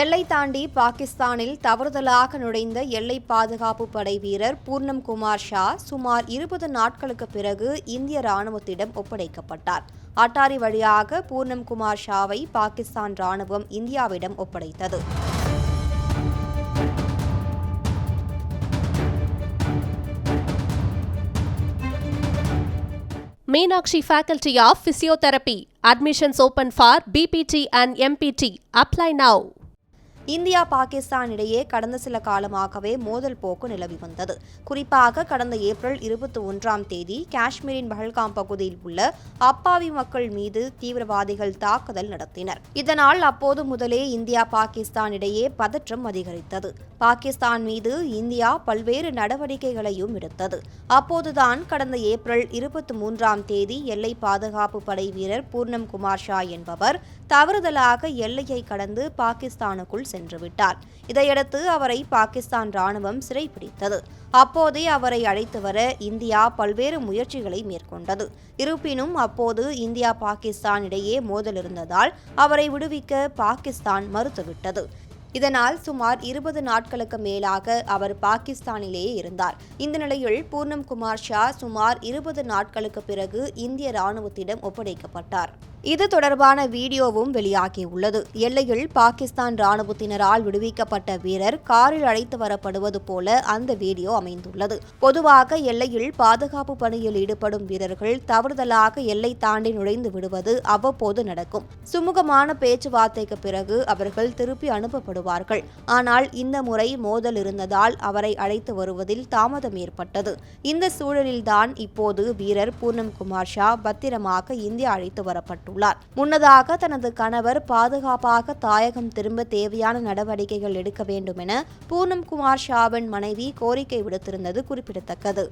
எல்லை தாண்டி பாகிஸ்தானில் தவறுதலாக நுழைந்த எல்லை பாதுகாப்பு படை வீரர் பூர்ணம் குமார் ஷா சுமார் இருபது நாட்களுக்கு பிறகு இந்திய ராணுவத்திடம் ஒப்படைக்கப்பட்டார். அட்டாரி வழியாக பூர்ணம் குமார் ஷாவை பாகிஸ்தான் ராணுவம் இந்தியாவிடம் ஒப்படைத்தது. Meenakshi faculty of physiotherapy admissions open for BPT and MPT apply now India Pakistan இடையே கடந்த சில காலமாகவே மோதல் போக்கு நிலவி வந்தது. குறிப்பாக கடந்த ஏப்ரல் இருபத்தி ஒன்றாம் தேதி காஷ்மீரின் பஹல்காம் பகுதியில் உள்ள அப்பாவி மக்கள் மீது தீவிரவாதிகள் தாக்குதல் நடத்தினர். இதனால் அப்போது முதலே இந்தியா பாகிஸ்தான் இடையே பதற்றம் அதிகரித்தது. பாகிஸ்தான் மீது இந்தியா பல்வேறு நடவடிக்கைகளையும் எடுத்தது. அப்போதுதான் கடந்த ஏப்ரல் இருபத்தி மூன்றாம் தேதி எல்லை பாதுகாப்பு படை வீரர் பூர்ணம் குமார் ஷா என்பவர் தவறுதலாக எல்லையை கடந்து பாகிஸ்தானுக்குள் சென்றுவிட்டார். இதையடுத்து அவரை பாகிஸ்தான் ராணுவம் சிறைப்பிடித்தது. அப்போதே அவரை அழைத்து வர இந்தியா பல்வேறு முயற்சிகளை மேற்கொண்டது. இருப்பினும் அப்போது இந்தியா பாகிஸ்தான் இடையே மோதல் இருந்ததால் அவரை விடுவிக்க பாகிஸ்தான் மறுத்துவிட்டது. இதனால் சுமார் இருபது நாட்களுக்கு மேலாக அவர் பாகிஸ்தானிலேயே இருந்தார். இந்த நிலையில் பூர்ணம் குமார் ஷா சுமார் இருபது நாட்களுக்கு பிறகு இந்திய ராணுவத்திடம் ஒப்படைக்கப்பட்டார். இது தொடர்பான வீடியோவும் வெளியாகியுள்ளது. எல்லையில் பாகிஸ்தான் ராணுவத்தினரால் விடுவிக்கப்பட்ட வீரர் காரில் அழைத்து வரப்படுவது போல அந்த வீடியோ அமைந்துள்ளது. பொதுவாக எல்லையில் பாதுகாப்பு பணியில் ஈடுபடும் வீரர்கள் தவறுதலாக எல்லை தாண்டி நுழைந்து விடுவது அவ்வப்போது நடக்கும். சுமூகமான பேச்சுவார்த்தைக்கு பிறகு அவர்கள் திருப்பி அனுப்பப்படுவார்கள். ஆனால் இந்த முறை மோதல் இருந்ததால் அவரை அழைத்து வருவதில் தாமதம் ஏற்பட்டது. இந்த சூழலில்தான் இப்போது வீரர் பூர்ணம் குமார் ஷா பத்திரமாக இந்தியா அழைத்து வரப்பட்டுள்ளார். முன்னதாக தனது கணவர் பாதுகாப்பாக தாயகம் திரும்ப தேவையான நடவடிக்கைகள் எடுக்க வேண்டும் என பூனம் குமார் ஷாவின் மனைவி கோரிக்கை விடுத்திருந்தது குறிப்பிடத்தக்கது.